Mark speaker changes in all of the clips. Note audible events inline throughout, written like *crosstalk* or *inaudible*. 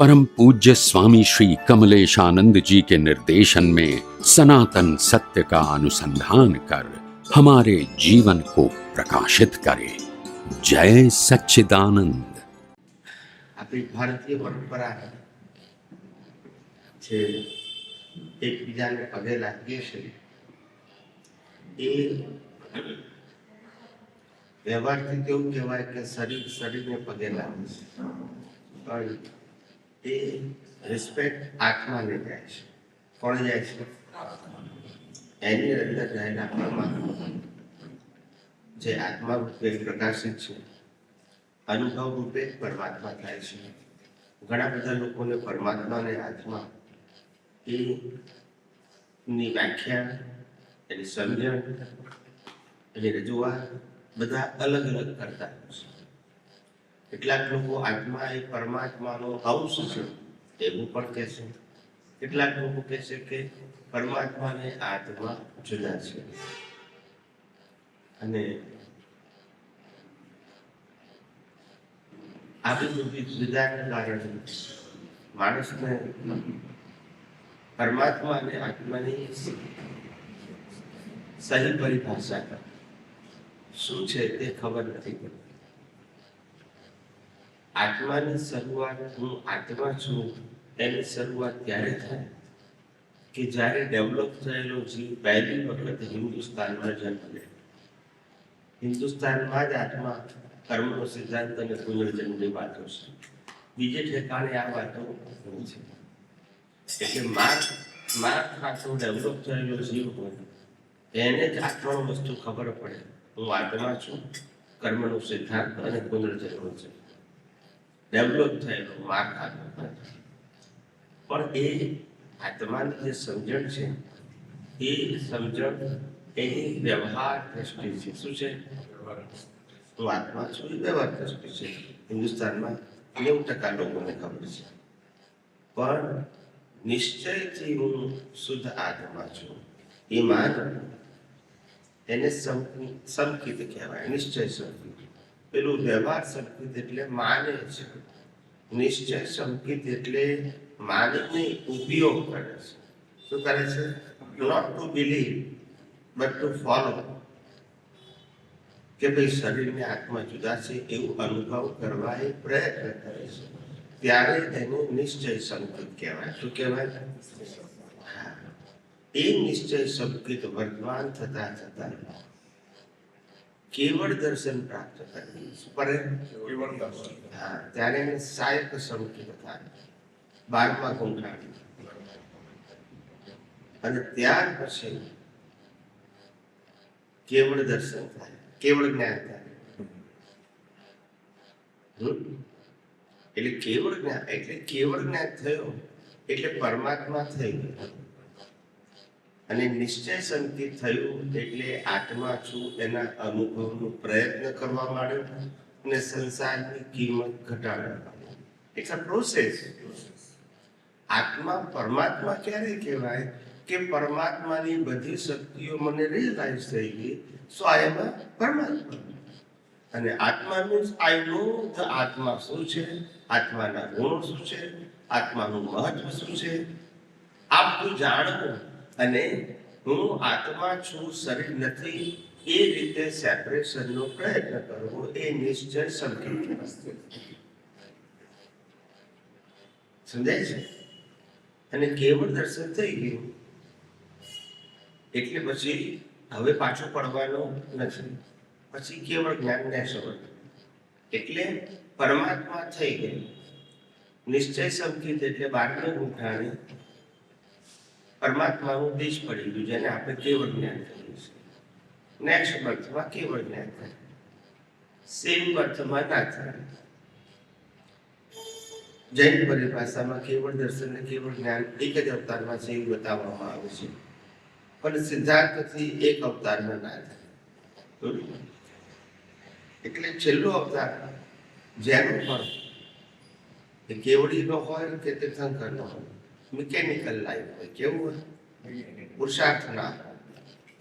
Speaker 1: परम पूज्य स्वामी श्री कमलेशानंद जी के निर्देशन में सनातन सत्य का अनुसंधान कर हमारे जीवन को प्रकाशित करे जय सच्चिदानंद
Speaker 2: આપણી ભારતીય પરંપરા છે એકબીજાને પગે લાગીએ છીએ એ વ્યવહારથી કેવું કહેવાય કે શરીર શરીરને પગે લાગે છે પણ એ રિસ્પેક્ટ આત્માને જાય છે. કોણ જાય છે? એની અંદર રહેલા પરમાત્મા જે આત્મા રૂપે પ્રકાશિત છે, અનુભવ રૂપે પરમાત્મા થાય છે. ઘણા બધા લોકોને પરમાત્મા અને આત્મા એ ની વ્યાખ્યા, એની સમજણ, એની રજૂઆત બધા અલગ અલગ કરતા હોય છે. કેટલાક લોકો આત્મા એ પરમાત્માનો અંશ છે, એવું પણ કહે છે. કેટલાક લોકો કહે છે કે પરમાત્માને આત્મા જુદા છે. અને આ બધી સુવિધાને કારણે માણસને પરમાત્મા અને આત્માની સહી પરિભાષા શું છે તે ખબર નથી પડતી. આત્માની શરૂઆત હું આત્મા છું એની શરૂઆત ત્યારે થાય કે જ્યારે ડેવલપ થયેલો જીવ પહેલી વખત હિન્દુસ્તાનમાં જન્મ. લે હિન્દુસ્તાનમાં જ આત્મા કર્મનો સિદ્ધાંત અને પુનર્જન્મની વાતો છે. બીજે ઠેકાણે આ વાતો છે. એટલે માર્ગ માર્ગ ખાતો ડેવલપ થયેલો જીવ હોય એને જ આત્માનો વસ્તુ ખબર પડે. હું આત્મા છું, કર્મનો સિદ્ધાંત અને પુનર્જન્મ છે. ડેવલપ થયેલો માર્ગ પણ એ આત્માની જે સમજણ છે, એ સમજણ એની વ્યવહાર દ્રષ્ટિ છે. શું છે? હું આત્મા છું? એ વ્યવહાર દ્રષ્ટિ છે. હિન્દુસ્તાનમાં નેવું ટકા લોકોને ખબર છે. પણ નિશ્ચયથી હું શુદ્ધ આત્મા છું. એ માન એને સમ- સંકિત કહેવાય, નિશ્ચય સંકિત. પેલું વ્યવહાર સંકેત એટલે માને છે. નિશ્ચય સંકેત એટલે માનને ઉપયોગ કરે છે. શું કરે છે? Not to believe but to follow કે ભાઈ શરીરને આત્મા જુદા છે એવું અનુભવ કરવા એ પ્રયત્ન કરે છે. ત્યારે એને નિશ્ચય સંકેત કહેવાય. શું કહેવાય. એ નિશ્ચય સંકેત વર્તમાન થતા થતા કેવળ દર્શન પ્રાપ્ત કરે હા ત્યારે એને સાયક સંકિત થાય બારમા કુંઠાણી અને ત્યાર પછી કેવળ દર્શન થાય કેવળ જ્ઞાન થાય. એટલે કેવળ જ્ઞાન એટલે કેવળ જ્ઞાન થયો એટલે પરમાત્મા થઈ ગયો. અને નિશ્ચય સંકેત થયું એટલે આત્મા છું એના અનુભવનો પ્રયત્ન કરવા માંડ્યો અને સંસારની કિંમત ઘટાડવા ઇટ્સ અ પ્રોસેસ આત્મા પરમાત્મા ક્યારે કહેવાય? કે પરમાત્માની બધી શક્તિઓ મને રિયલાઇઝ થઈ ગઈ સો આઈ એમ પરમાત્મા. અને આત્મા મીન્સ આઈ નો ધ આત્મા શું છે, આત્માના ગુણો શું છે, આત્માનું મહત્વ શું છે? આ બધું જાણવું અને હું આત્મા છું, શરીર નથી, એ રીતે સેપરેશનનો પ્રયત્ન કરવો એ નિશ્ચય સંકેત સમજાય છે? અને કેવળ દર્શન થઈ ગયું. એટલે પછી હવે પાછું પડવાનો નથી. પછી કેવળ જ્ઞાન સમજ એટલે પરમાત્મા થઈ ગયું નિશ્ચય સંકેત એટલે બારમી ગુંઠાણી પરમાત્માનું બીજ પડી ગયું જેને આપણે કેવળ જ્ઞાન થયું છે? નેક્સ્ટ બર્થમાં કેવળ જ્ઞાન થાય સેમ બર્થમાં ના થાય જૈન પરિભાષામાં કેવળ દર્શન ને કેવળ જ્ઞાન એક જ અવતારમાં છે એવું બતાવવામાં આવે છે. પણ સિદ્ધાર્થથી એક અવતારમાં ના થાય એટલે છેલ્લો અવતાર જેનો પણ કેવડીનો હોય કે તે શંકરનો હોય. મિકેનિકલ લાઈફ હોય, કેવું હોય? પુરુષાર્થ ના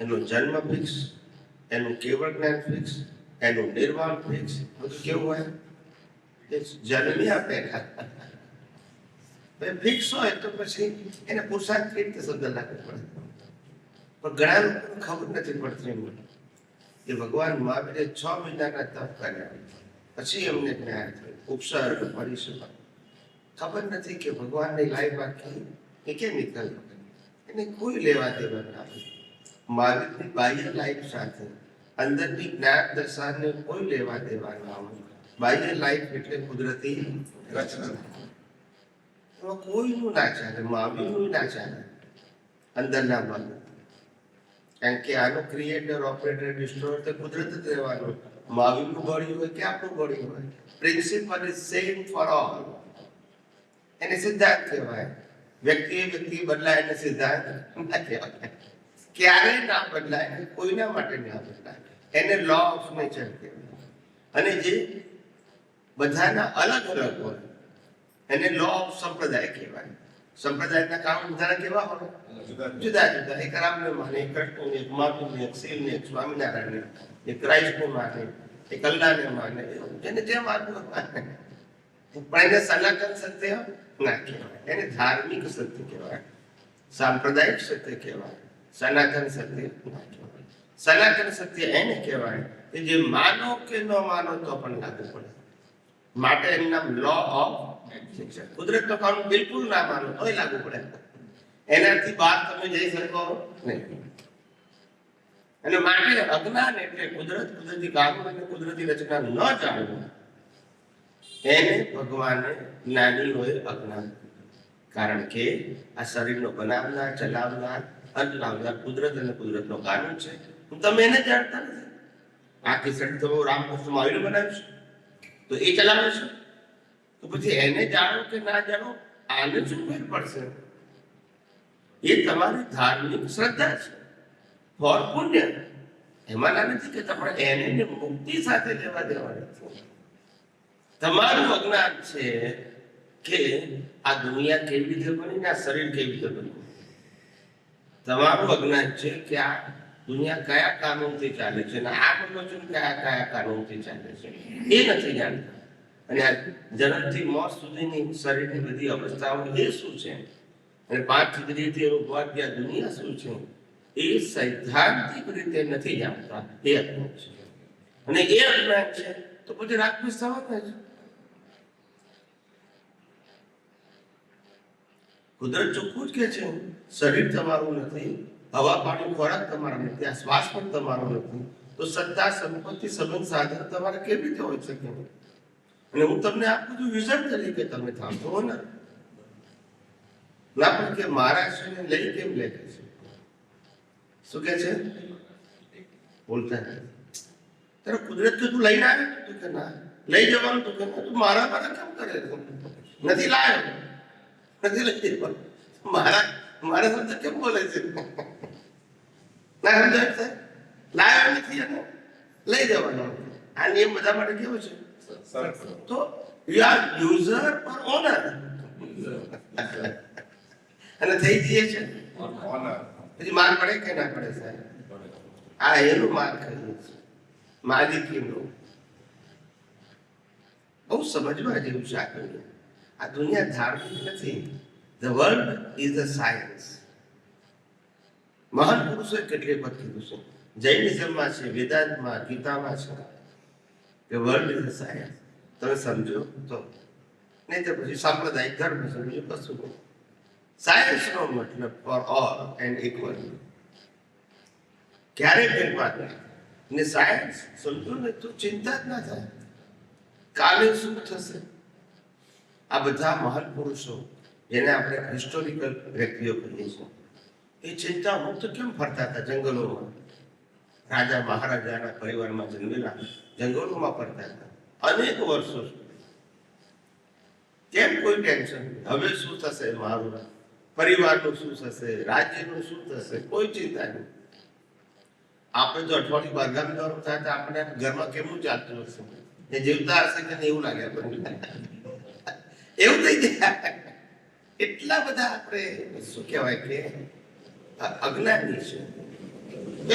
Speaker 2: એનો જન્મ ફિક્સ એનું કેવળ જ્ઞાન ફિક્સ એનું નિર્વાણ ફિક્સ બધું કેવું હોય? જન્મી આપે. ફિક્સ હોય તો પછી એને પુરુષાર્થ કેવી રીતે સુંદર લાગે પડે? પણ ઘણા લોકોને ખબર નથી પડતી એમ. એ ભગવાન મહાવીરે છ મહિનાના તપ કર્યા. પછી એમને જ્ઞાન થયું. ઉપસર્ગ પરિસર ખબર નથી કે ભગવાનની લાઈફ કેમ નીકળી એને કોઈ લેવા દેવા નથી માલિકની બાહ્ય લાઈફ સાથે, અંદરની જ્ઞાન દશાને કોઈ લેવા દેવા ના હોય. બાહ્ય લાઈફ એટલે કુદરતી રચના. એમાં કોઈનું ના ચાલે માવીનું ના ચાલે, અંદરના મન કારણ કે આનો ક્રિએટર ઓપરેટર ડિસ્ટ્રોયર તો કુદરત જ રહેવાનું માવીનું ગળ્યું હોય કે આપણું ગળ્યું હોય. Principle is same for all એને સિદ્ધાંત કહેવાય. વ્યક્તિ વ્યક્તિ બદલાય એને સિદ્ધાંત કહેવાય. ક્યારેય ના બદલાય કોઈના માટે ના બદલાય. એને લો ઓફ નેચર કહેવાય. અને જે બધાના અલગ અલગ હોય, એને લો ઓફ સંપ્રદાય કહેવાય. સંપ્રદાયના કામ બધાના કેવા હોય? જુદા જુદા. એક રામને માને એક કૃષ્ણને, એક મહાવીરને એક શિવને, એક સ્વામિનારાયણને, એક ક્રાઇસ્ટને માને એક અલ્લાહને માને. એને જેમ આત્મા માને પણ એને સનાતન સત્ય ના કહેવાય એને ધાર્મિક સત્ય કહેવાય, સાંપ્રદાયિક સત્ય કહેવાય, સનાતન સત્ય ના કહેવાય. સનાતન સત્ય એને કહેવાય કે જે માનો કે ન માનો તો પણ લાગુ પડે. માટે એનું નામ લો ઓફ શિક્ષણ કુદરતનો કાનૂન બિલકુલ ના માનો, તોય લાગુ પડે. એનાથી બહાર તમે જઈ શકો નહીં. અને માટે અજ્ઞાન એટલે કુદરત કુદરતી કાનૂન અને કુદરતી રચના ન જાણવું. એને ભગવાને જ્ઞાની હોય અજ્ઞાન. કારણ કે આ શરીરનો બનાવનાર, ચલાવનાર અંત કુદરત અને કુદરતનો કાનૂન છે. તમે એને જાણતા નથી. આ શરીર તો રામકૃષ્ણ આવીને બનાવ્યું છે. તો એ ચલાવે છે. તો પછી એને જાણો કે ના જાણો, આને શું ફેર પડશે? એ તમારી ધાર્મિક શ્રદ્ધા છે. ફોર પુણ્ય. એમાં ના નથી કે તમારે એને મુક્તિ સાથે લેવા દેવાની છે. તમારું અજ્ઞાન છે કે આ દુનિયા કેવી રીતે બની ને આ શરીર કેવી રીતે બન્યું તમારું અજ્ઞાન છે કે આ દુનિયા કયા કાનૂનથી ચાલે છે અને આ પ્રવચન કયા કયા કાનૂનથી ચાલે છે? એ નથી જાણતા. અને આ જન્મથી મોત સુધીની શરીરની બધી અવસ્થાઓ એ શું છે? અને પાંચ ચિત્રીથી એનું કે આ દુનિયા શું છે? એ સૈદ્ધાંતિક રીતે નથી જાણતા. એ અજ્ઞાન છે. અને એ અજ્ઞાન છે તો પછી રાગદ્વેષ થવાના છે કુદરત ચોખ્ખું જ કે છે, શરીર તમારું નથી, હવા, પાણી, ખોરાક તમારા નથી, આ શ્વાસ પણ તમારો નથી. તો સત્તા, સંપત્તિ, સંબંધ સાધન તમારે કેવી રીતે હોઈ શકે? અને હું તમને આપું છું વિઝન તરીકે તમે થાંભો ને, ના પણ કે મારા છે ને લઈ કેમ લે છે? શું કે છે? બોલતા તારે કુદરત કે તું લઈને આવે તું કે ના? લઈ જવાનું તું કે મારા મારા કેમ કરે નથી લાયો. નથી લઈ મારા મારા શબ્દ કેમ બોલે છે? ના સમજાય નથી અને લઈ જવાનો. આ નિયમ બધા માટે કેવો છે? You are user or owner અને થઈ જઈએ છે. પછી પડે કે ના પડે સાહેબ? આ એનું માર કહીએ છે માલિકીનું બહુ સમજવા જેવું છે આ દુનિયા આ દુનિયા ધાર્મિક નથી. The world is a science મહાન પુરુષોએ કેટલી વખત કીધું છે? જૈનિઝમમાં છે, વેદાંતમાં, ગીતામાં છે. કે વર્લ્ડ ઇઝ અ સાયન્સ તમે સમજો તો. નહીં તો પછી સાંપ્રદાયિક ધર્મ સમજો કશું નહીં. સાયન્સનો મતલબ ફોર ઓલ એન્ડ ઇક્વલ ક્યારે ફેરફાર નહીં. ને સાયન્સ સમજો ને તો ચિંતા જ ના થાય. કાલે શું થશે? આ બધા મહાન જેને આપણે હિસ્ટોરિકલ વ્યક્તિઓ કહીએ છીએ. એ ચિંતા મુક્ત કેમ ફરતા હતા જંગલોમાં? રાજા મહારાજાના પરિવારમાં જન્મેલા જંગલોમાં ફરતા હતા. અનેક વર્ષો કેમ કોઈ ટેન્શન? હવે શું થશે મારું પરિવારનું શું થશે? રાજ્યનું શું થશે? કોઈ ચિંતા નહીં. આપણે તો અઠવાડિયું જવાનું થાય તો આપણે ઘરમાં કેમનું ચાલતું હશે? જીવતા હશે કે એવું લાગે આપણને? એવું થઈ ગયા. એટલા બધા આપણે શું કહેવાય કે અ- અજ્ઞાની છે.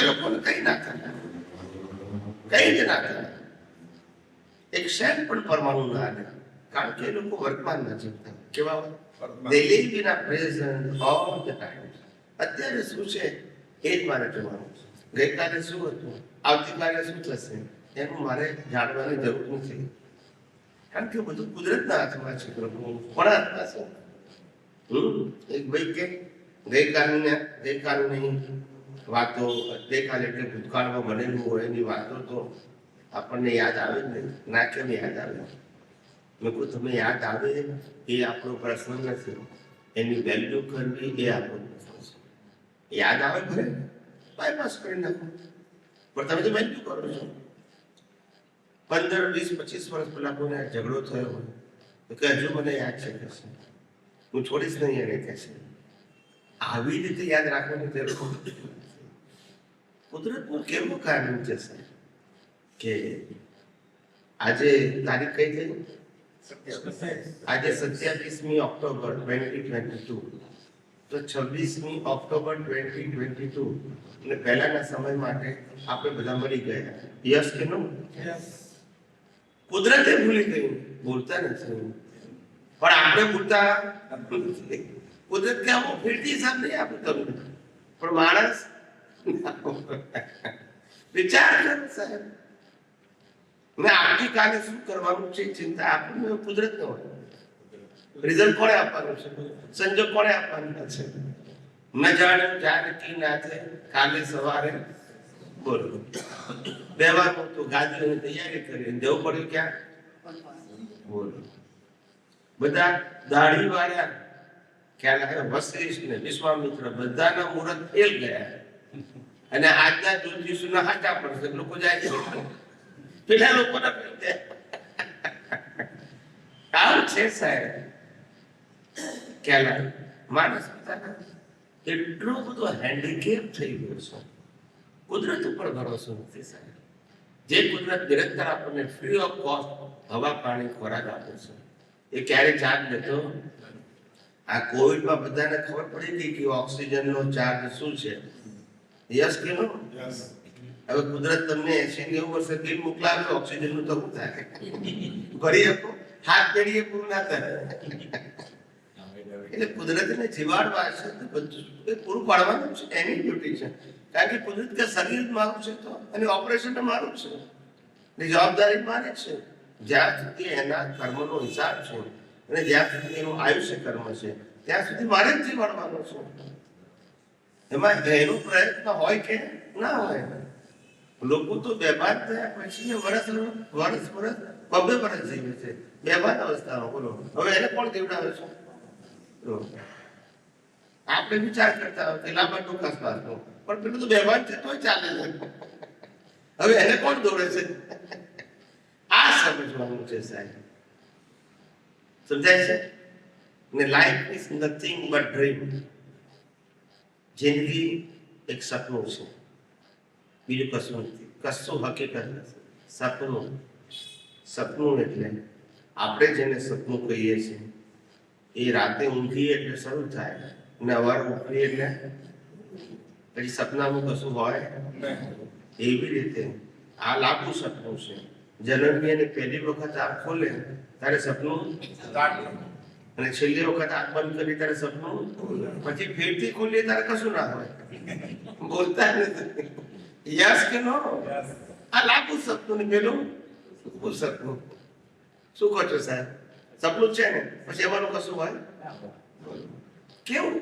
Speaker 2: એ લોકોને કઈ ના કરે કઈ જ ના કરે એક શેર પણ પરમાણુ ના આવે કારણ કે એ લોકો વર્તમાન જીવતા કેવા હોય? They વિના in a present all the અત્યારે શું છે? એ જ મારે જોવાનું ગઈકાલે શું હતું? આવતીકાલે શું થશે? એનું મારે જાણવાની જરૂર નથી. કારણ કે બધું કુદરતના હાથમાં છે, પ્રભુ. કોના હાથમાં છે? હમ? એક ભાઈ કે ગઈકાલને ગઈકાલની વાતો ગઈકાલ એટલે ભૂતકાળમાં બનેલું હોય એની વાતો તો આપણને યાદ આવે જ નહીં. ના કેમ યાદ આવે. કહું તમે યાદ આવે એ આપણો પ્રશ્ન નથી. એની વેલ્યુ કરવી એ આપણો પ્રશ્ન છે. યાદ આવે ભલે? બાયપાસ કરી નાખો. પણ તમે તો વેલ્યુ કરો છો. પંદર વીસ પચીસ વર્ષ પહેલા કોઈને ઝઘડો થયો હોય, તો કે હજુ મને યાદ છે કે હું છોડીશ નહીં એને કે છે. આવી રીતે યાદ રાખવાની જરૂર કુદરતનું કેવું કારણ છે સાહેબ? કે આજે તારીખ કઈ થઈ? આજે સત્યાવીસમી ઓક્ટોબર ટ્વેન્ટી ટ્વેન્ટી ટુ તો છવ્વીસમી ઓક્ટોબર ટ્વેન્ટી ટ્વેન્ટી ટુ અને પહેલાના સમય માટે આપણે બધા મળી ગયા. યસ કે નો કુદરતે ભૂલી ગઈ ભૂલતા નથી. પણ આપણે ભૂલતા કુદરત કે આમાં ફીરતી સાહેબ નહીં આપું તમને પણ માણસ વિચાર કરો સાહેબ. મેં આવતીકાલે શું કરવાનું છે ચિંતા આપણને કુદરત ન હોય. રિઝલ્ટ કોને આપવાનું છે? સંજોગ કોને આપવાના છે? ન જાણ્યું, જાણે કી નાથે કાલે સવારે બોલો. બેવાનું તો ગાદીઓની તૈયારી કરી જવું પડ્યું ક્યાં? બોલો. બધા દાઢી વાળ્યા. ખ્યાલ આવે? વશિષ્ઠ ને વિશ્વામિત્ર બધાના મુહૂર્ત ફેલ ગયા. અને આજના જ્યોતિષીના હાચા પડશે લોકો જાય છે. પેલા લોકોના ફેલ ગયા આવું છે સાહેબ. ખ્યાલ માણસ પોતાના એટલો બધો હેન્ડીકેપ થઈ ગયો છે. કુદરત ઉપર ભરોસો નથી સાહેબ. જે કુદરત નિરંતર આપણને ફ્રી ઓફ કોસ્ટ હવા પાણી ખોરાક આપે છે. એ ક્યારે ચાર્જ લેતો? આ કોવિડમાં બધાને ખબર પડી ગઈ કે ઓક્સિજનનો ચાર્જ શું છે? યસ કે નો? હવે કુદરત તમને એસી નેવું વર્ષે બિલ મોકલાવે ઓક્સિજનનું તો શું થાય. ભરી આપો. હાથ પેઢીએ પૂરું ના થાય એટલે કુદરતને જીવાડવા છે તો બધું પૂરું પાડવાનું છે. એની ડ્યુટી છે. કારણ કે કુદરત કે શરીર મારું છે તો, અને ઓપરેશન મારું છે. ને જવાબદારી મારી છે. જ્યાં સુધી એના કર્મનો હિસાબ છે, અને જ્યાં સુધી એનું આયુષ્ય કર્મ છે, ત્યાં સુધી મારે જ જીવાડવાનો છે. એમાં એનો પ્રયત્ન હોય કે ના હોય? લોકો તો બેભાન થયા પછી વર્ષ વર્ષ વર્ષ બબે વર્ષ જીવે છે. બેભાન અવસ્થામાં, બોલો. હવે એને કોણ દેવડાવે છે? આપણે વિચાર કરતા હોય લાંબા ટૂંકા શ્વાસનો. પણ પેલું તો વ્યવહાર છે તો ચાલે છે. હવે એને કોણ દોડે છે? આ સમજવાનું છે સાહેબ. સમજાય છે? ને life is nothing but dream જિંદગી એક સપનું છે. બીજું કશું નથી. કશું હકીકત નથી. સપનું. સપનું એટલે આપણે જેને સપનું કહીએ છીએ, એ રાતે ઊંઘીએ એટલે શરૂ થાય. ને અવાર ઉઠીએ એટલે પછી સપનામાં કશું હોય? એવી રીતે આ લાંબુ સપનું છે. જન્મી અને પહેલી વખત આંખ ખોલે ત્યારે સપનું અને છેલ્લી વખત આંખ બંધ કરી ત્યારે સપનું પછી ફેરથી ખોલીએ ત્યારે કશું ના હોય. બોલતા નથી. યસ કે નો? આ લાંબુ સપનું ને પેલું ટૂંકું સપનું. શું કહો છો સાહેબ? સપનું છે ને? પછી એમાંનું કશું હોય? કેવું?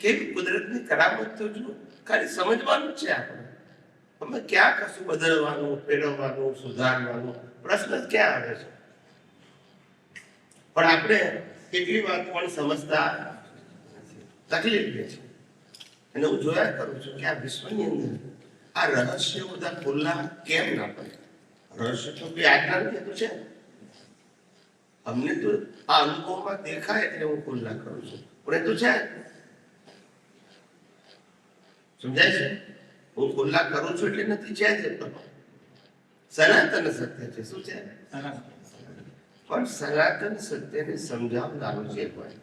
Speaker 2: કેવી કુદરતની કરામત તો જો ખાલી સમજવાનું છે આપણે. અમે ક્યાં કશું બદલવાનું, ફેરવવાનું, સુધારવાનું? પ્રશ્ન જ ક્યાં આવે છે? પણ આપણે કેટલી વાત પણ સમજતા તકલીફ લે છે? અને હું જોયા કરું છું કે આ વિશ્વની અંદર આ રહસ્ય બધા ખુલ્લા કેમ ના પડે? રહસ્ય તો કોઈ આજ્ઞા નથી છે. અમને તો આ અનુભવમાં દેખાય એટલે હું ખુલ્લા કરું છું. પણ એ તો છે. સમજાય છે? હું ખુલ્લા કરું છું એટલે નથી છે જ સનાતન સત્ય છે, શું છે? પણ સનાતન સત્યને સમજાવનારું જે હોય,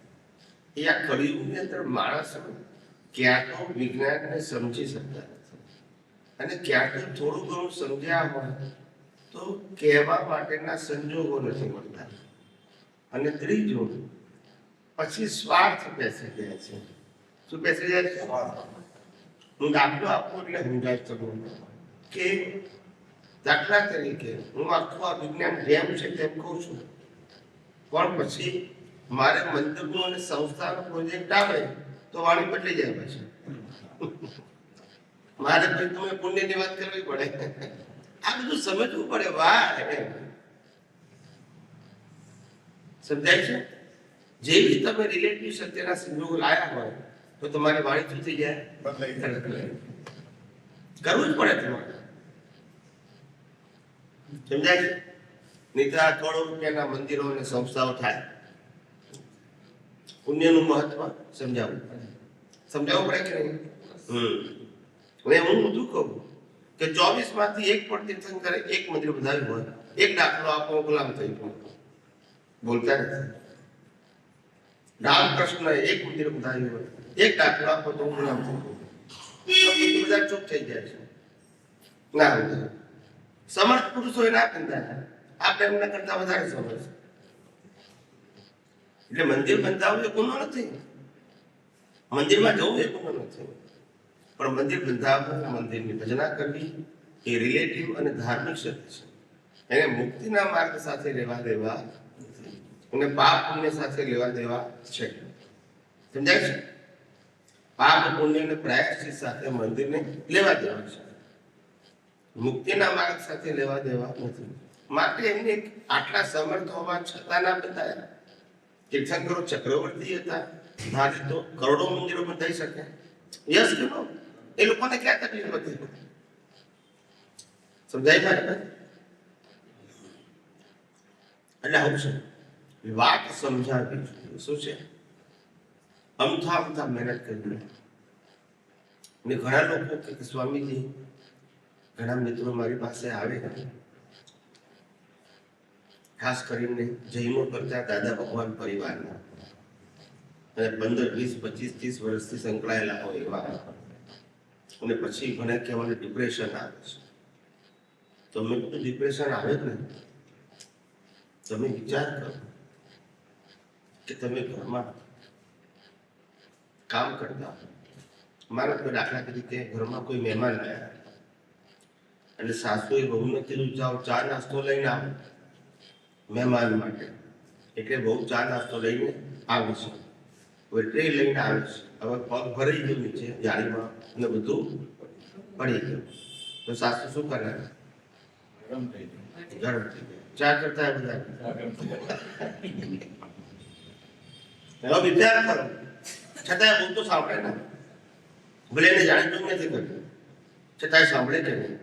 Speaker 2: એ આ કળિયુગની અંદર માણસ ક્યાં તો વિજ્ઞાનને સમજી શકતા નથી. અને ક્યાં તો થોડું ઘણું સમજ્યા હોય તો કહેવા માટેના સંજોગો નથી મળતા. અને ત્રીજું, પછી સ્વાર્થ બેસી જાય છે. શું બેસી જાય છે? હું દાખલો આપું એટલે સમજાય તમને કે દાખલા તરીકે હું આખું આ વિજ્ઞાન જેમ છે તેમ કહું છું. પણ પછી મારે મંતવ્યો અને સંસ્થાનો પ્રોજેક્ટ આવે તો વાણી બદલી જાય પછી. *laughs* મારે પછી તમે પુણ્યની વાત કરવી પડે. આ બધું સમજવું પડે વાહ સમજાય છે? જેવી તમે રિલેટિવ સત્યના સંજોગ લાયા હોય તો તમારી વાણી શું થઈ જાય. કરવું જ પડે તમારે. સમજાય છે? નહીં કરોડો રૂપિયાના મંદિરો અને સંસ્થાઓ થાય. પુણ્યનું મહત્વ સમજાવવું પડે. સમજાવવું પડે કે નહીં? હમ. હું બધું કહું કે ચોવીસમાંથી એક પણ તીર્થંકરે એક મંદિર બંધાવ્યું હોય, એક દાખલો આપો, ગુલામ થઈ ગયો. બોલતા નથી. રામકૃષ્ણ એક મંદિર બંધાવ્યું હોય. એક દાખલો આપો તો હું નામ બધા ચૂપ થઈ જાય છે. ના સમર્થ પુરુષો એ ના કરતા આપણે એમના કરતા વધારે સમર્થ. એટલે મંદિર બંધાવવું એ ગુનો નથી. મંદિરમાં જવું એ ગુનો નથી. પણ મંદિર બંધાવવું, મંદિરની ભજના કરવી, એ રિલેટિવ અને ધાર્મિક શબ્દ છે. એને મુક્તિના માર્ગ સાથે લેવા દેવા. અને પાપ પુણ્ય સાથે લેવા દેવા છે. સમજાય છે? પાપ પુણ્ય અને પ્રાયશ્ચિત સાથે મંદિરને લેવા દેવા છે. મુક્તિના માર્ગ સાથે લેવા દેવા નથી. માટે એમને આટલા સમર્થ હોવા છતાં ના બતાવ્યા તીર્થંકરો ચક્રવર્તી હતા. ધારે તો કરોડો મંદિરો બંધાઈ શકે યસ કે નો એ લોકોને ક્યાં તકલીફ હતી? સમજાય મારી એટલે આવું છે. વાત સમજાવી શું છે? અમથા અમથા મહેનત કરી ને ઘણા લોકો કે સ્વામીજી, ઘણા મિત્રો મારી પાસે આવે. ખાસ કરીને જૈનો કરતા દાદા ભગવાન પરિવારના. અને પંદર, વીસ, પચીસ, ત્રીસ વર્ષથી સંકળાયેલા હોય એવા. અને પછી મને કહેવાનું ડિપ્રેશન આવે છે. તો મેં કીધું ડિપ્રેશન આવે જ ને? તમે વિચાર કરો કે તમે ઘરમાં કામ કરતા. મારા તો દાખલા તરીકે ઘરમાં કોઈ મહેમાન આવ્યા અને સાસુએ બહુને કીધું જાઓ ચા નાસ્તો લઈને આવો. મહેમાન માટે. એટલે બહુ ચા નાસ્તો લઈને આવે છે. હવે ટ્રે લઈને આવે છે. હવે પગ ભરાઈ ગયું નીચે જાળીમાં અને બધું પડી ગયું. તો સાસુ શું કરે? ગરમ થઈ ગયું. ચા કરતા બધા? વિચાર કરો. છતાંય હું તો સાંભળે ને ભલે એને જાણીતું નથી કર્યું છતાંય સાંભળે છે નહીં.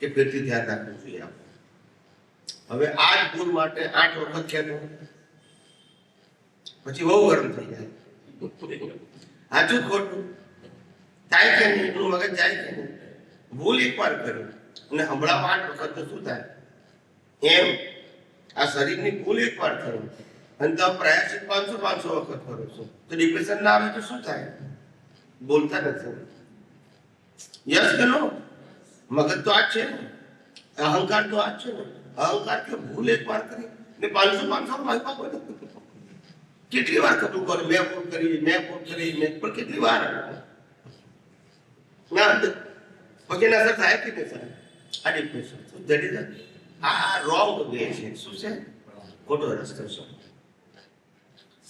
Speaker 2: કે ફેરથી ધ્યાન રાખવું જોઈએ હવે આ જ ભૂલ માટે આઠ વખત કહેતું પછી બહુ ગરમ થઈ જાય. સાચું ખોટું? થાય કે નહીં? એટલું મગજ જાય કે નહીં? ભૂલ એક વાર કરી અને હમણાં આઠ વખત તો શું થાય? એમ આ શરીરની ભૂલ એક વાર કરો. અને તમે પ્રયાસ પાંચસો પાંચસો વખત કરો છો તો ડિપ્રેશન ના આવે તો શું થાય બોલતા નથી યસ કે નો મગજ તો આ જ છે ને અહંકાર તો આ જ છે ને અહંકાર કે ભૂલ એક વાર કરી ને પાંચસો પાંચસો મારી પાસે કેટલી વાર કબૂલ કરે મેં ભૂલ કરી મેં ભૂલ કરી મેં પણ કેટલી વાર ના પછી એના અસર થાય કે નહીં થાય આ ડિપ્રેશન દેટ ઇઝ આ રોંગ વે છે શું છે ખોટો રસ્તો છે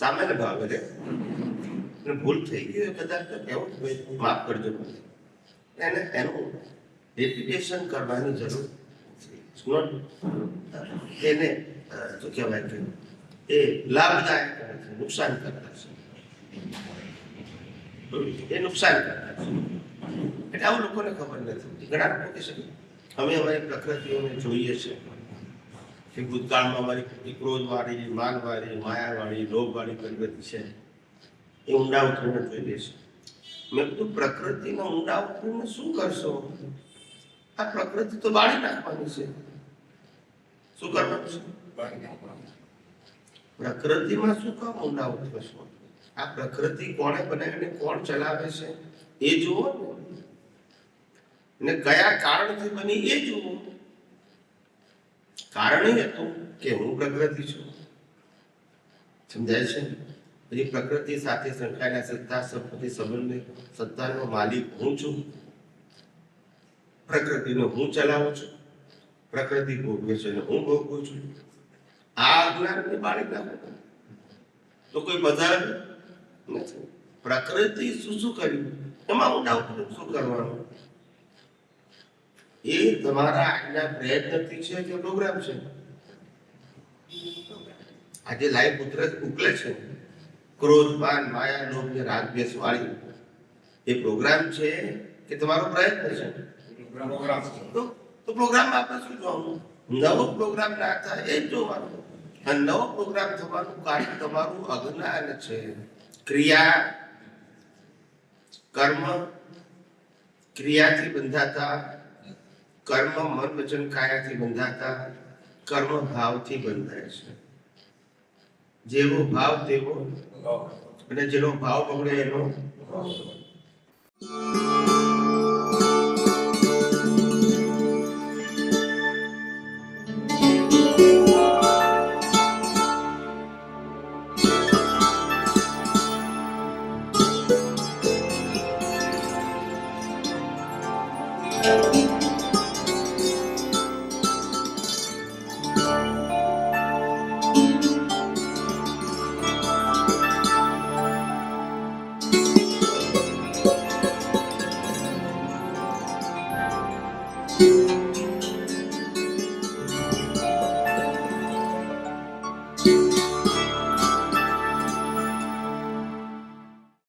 Speaker 2: સામાન્ય ભાવે રે ભૂલ થઈ ગઈ હોય કદાચ તો જ માફ કરજો. એને એનું રેપ્યુટેશન કરવાની જરૂર not, એને તો કહેવાય કે એ લાભદાયક નથી નુકસાન કરતા છે. એ નુકસાન કરતા છે. એટલે આવું લોકોને ખબર નથી ઘણા લોકો કહે છે અમે અમારી પ્રકૃતિઓને જોઈએ છે. કે ભૂતકાળમાં મારી ખોટી ક્રોધવાળી, માનવાળી, માયાવાળી, લોભવાળી પ્રકૃતિ છે. એ ઊંડા ઉતરીને જોઈ લેશે મેં કીધું, પ્રકૃતિને ઊંડા ઉતરીને શું કરશો? આ પ્રકૃતિ તો બાળી નાખવાની છે. શું કરવાનું છે? પ્રકૃતિમાં શું કામ ઊંડા ઉતરશો? આ પ્રકૃતિ કોણે બનાવીને કોણ ચલાવે છે? એ જુઓ ને. કયા કારણથી બની એ જુઓ. કારણ એ હતું કે હું પ્રકૃતિ છું. સમજાય છે? પછી પ્રકૃતિ સાથે સંકળાયેલા સત્તા, સંપત્તિ, સંબંધ, સત્તાનો માલિક હું છું. પ્રકૃતિનો હું ચલાવું છું. પ્રકૃતિ ભોગવે છે અને હું ભોગવું છું. આ અજ્ઞાનને બાળી તો કોઈ બધા નથી. પ્રકૃતિ શું શું કર્યું? એમાં હું ડાઉટ શું કરવાનું? એ તમારા આજના પ્રયત્નથી છે કે પ્રોગ્રામ છે? આજે લાઈવ ઉતરે ઉકલે છે. ક્રોધ માન માયા, લોભ કે રાગ, દ્વેષ વાળી. એ પ્રોગ્રામ છે કે તમારો પ્રયત્ન છે? તો પ્રોગ્રામમાં આપણે શું જોવાનું? નવો પ્રોગ્રામ ના થાય એ જ જોવાનું. અને નવો પ્રોગ્રામ થવાનું કારણ તમારું અજ્ઞાન છે. ક્રિયા, કર્મ ક્રિયાથી બંધાતા કર્મ મન વચન કાયાથી બંધાતા? કર્મ ભાવથી બંધાય છે. જેવો ભાવ તેવો અને જેનો ભાવ પકડે એનો